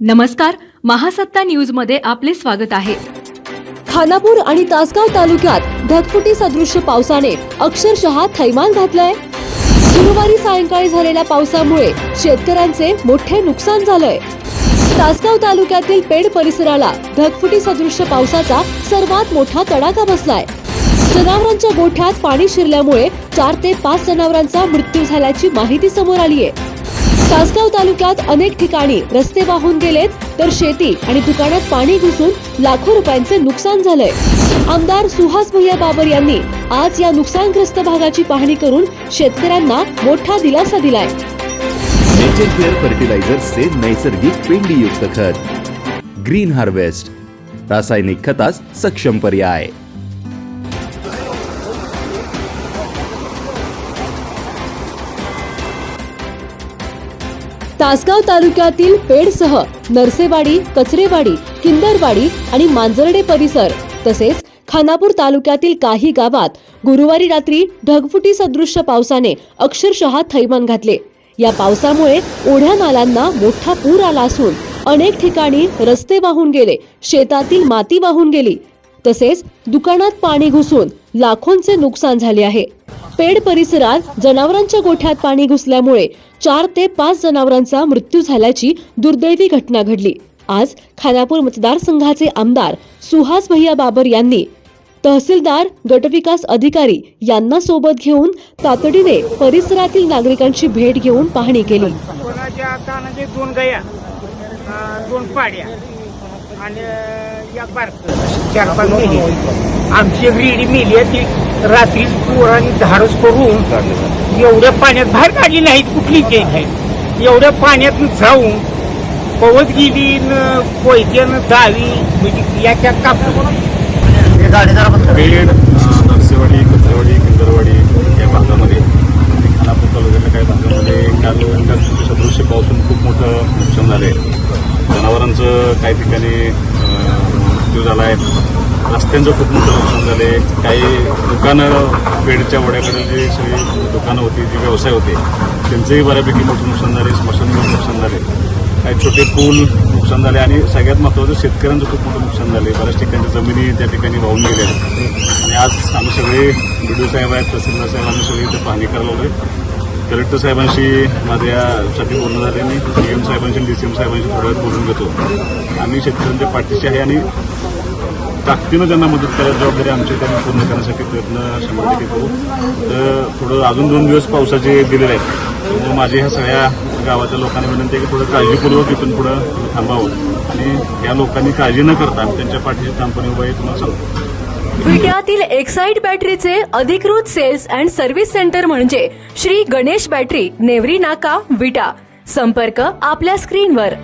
नमस्कार महासत्ता न्यूजमध्ये आपले स्वागत आहे. खानापूर आणि तासगाव तालुक्यात ढगफुटी सदृश्य पावसाने अक्षरशः थैमान घातलंय. गुरुवारी सायंकाळी झालेल्या पावसामुळे शेतकऱ्यांचे मोठे नुकसान झालंय. तासगाव तालुक्यातील पेड परिसराला ढगफुटी सदृश्य पावसाचा सर्वात मोठा तडाखा बसलाय. जनावरांच्या गोठ्यात पाणी शिरल्यामुळे चार ते पाच जनावरांचा मृत्यू झाल्याची माहिती समोर आली आहे तासगाव तालुक्यात अनेक ठिकाणी रस्ते वाहून गेलेत तर शेती आणि दुकानात पाणी घुसून लाखो रुपयांचे नुकसान झालंय. आमदार सुहास भैया बाबर यांनी आज या नुकसानग्रस्त भागाची पाहणी करून शेतकऱ्यांना मोठा दिलासा दिलाय. नेचर केअर फर्टिलायझर से नैसर्गिक पेंडीयुक्त खत. ग्रीन हार्वेस्ट रासायनिक खतास सक्षम पर्याय. तासगाव तालुक्यातील पेडसह नरसेवाडी कचरेवाडी किंदरवाडी आणि मांजर्डे परिसर तसेच खानापूर तालुक्यातील काही गावात गुरुवारी रात्री ढगफुटी सदृश्य पावसाने अक्षरशः थैमान घातले. या पावसामुळे ओढ्या नाल्यांना मोठा पूर आला असून अनेक ठिकाणी रस्ते वाहून गेले शेतातील माती वाहून गेली. तसेच दुकानात पाणी घुसून लाखोंचे नुकसान झाले आहे. पेड परिसरात जनावरांच्या गोठ्यात पाणी घुसल्यामुळे चार ते पाच जनावरांचा मृत्यू झाल्याची दुर्दैवी घटना घडली. आज खानापूर मतदारसंघाचे आमदार सुहास भैया बाबर यांनी तहसीलदार गटविकास अधिकारी यांना सोबत घेऊन तातडीने परिसरातील नागरिकांची भेट घेऊन पाहणी केली. म्हणजे दोन गया दोन पाड्या आणि आमची रेडी ती. रात्री पोरांनी धाडस करून एवढ्या पाण्यात बाहेर काढली नाहीत कुठली एक आहे. एवढ्या पाण्यात जाऊन पवत गेली न कोयत्यानं दावी म्हणजे याच्या कापून पेड नरसेवाडी कचरेवाडी किंदरवाडी या भागामध्ये खानापूर तालुक्यातल्या काही भागामध्ये काल सदृश्य पावसून खूप मोठं नुकसान झालं आहे जनावरांचं काही ठिकाणी मृत्यू झाला आहे रस्त्यांचं खूप मोठं नुकसान झालं आहे. काही दुकानं पेडच्या वड्याकडे जे सगळी दुकानं होती जे व्यवसाय होते त्यांचंही बऱ्यापैकी मोठं नुकसान झाले स्मशानभूमी नुकसान झाले काही छोटे पूल नुकसान झाले आणि सगळ्यात महत्त्वाचं शेतकऱ्यांचं खूप मोठं नुकसान झाले बऱ्याच ठिकाणी जमिनी त्या ठिकाणी वाहून गेल्या आणि आज आम्ही सगळे बी साहेब आहेत तहसीलदार साहेब आम्ही सगळे इथे पाहणी करायला होते कलेक्टर साहेबांशी माझ्या यासाठी बोलणं झाले मी सी एम साहेबांशी डी सी एम साहेबांशी थोड्या वेळ बोलून घेतो. आम्ही शेतकऱ्यांच्या पाठीशी आहे आणि ताकदीनं त्यांना मदत करायची जबाबदारी आमची त्यांना पूर्ण करण्यासाठी प्रयत्न शंभर टक्के करू. तर थोडं अजून दोन दिवस पावसाचे दिलेले आहेत. माझी ह्या सगळ्या गावाच्या लोकांना विनंती आहे की थोडं काळजीपूर्वक इथून पुढं थांबावं. आणि या लोकांनी काळजी न करता त्यांच्या पाठीशी ठामपणे उभं आहे तुम्हाला सांगतो. विट्यातील एक्साईट बॅटरीचे अधिकृत सेल्स अँड सर्व्हिस सेंटर म्हणजे श्री गणेश बॅटरी नेवरी नाका विटा. संपर्क आपल्या स्क्रीनवर.